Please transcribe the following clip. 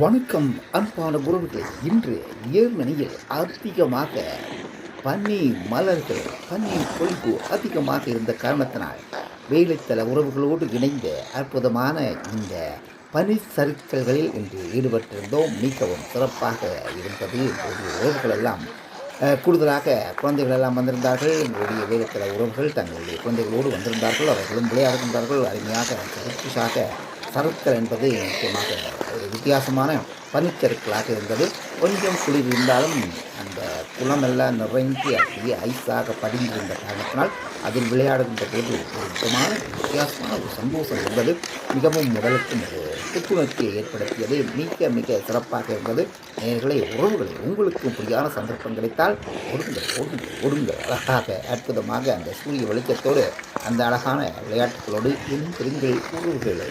வணக்கம் அன்பான உறவுகள். இன்று ஏர்மனியில் அதிகமாக பனி மலர்கள் பனி பொழிப்பு அதிகமாக இருந்த காரணத்தினால் வேலைத்தல உறவுகளோடு இணைந்த அற்புதமான இந்த பனி சறுக்கல்களில் இன்று ஈடுபட்டிருந்தோம். மிகவும் சிறப்பாக இருந்தது. எங்களுடைய உறவுகள் எல்லாம் கூடுதலாக குழந்தைகள் எல்லாம் வந்திருந்தார்கள். எங்களுடைய வேலைத்தல உறவுகள் தங்களுடைய குழந்தைகளோடு வந்திருந்தார்கள். அவர்களும் விளையாடுகின்றார்கள். அருமையாக சிறப்பாக சறுக்கல் என்பது முக்கியமாக ஒரு வித்தியாசமான பனிச்சறுக்கலாக இருந்தது. கொஞ்சம் குளிர் இருந்தாலும் அந்த குளமெல்லாம் நிறைந்து அப்படியே ஐஸாக படிந்திருந்த காரணத்தினால் அதில் விளையாடுகின்ற போது ஒரு விதமான வித்தியாசமான ஒரு சந்தோஷம் இருந்தது மிகவும் உடலுக்கும் ஒரு புத்துணர்ச்சியை ஏற்படுத்தியது. மிக மிக சிறப்பாக இருந்தது. நேர்களை உறவுகளை உங்களுக்கும் புரியான சந்தர்ப்பம் கிடைத்தால் ஒடுங்க ஒடுங்க ஓடுங்கள் அழகாக அற்புதமாக அந்த சூரிய வெளிச்சத்தோடு அந்த அழகான விளையாட்டுகளோடு இன்றிருங்கள் உறவுகளை.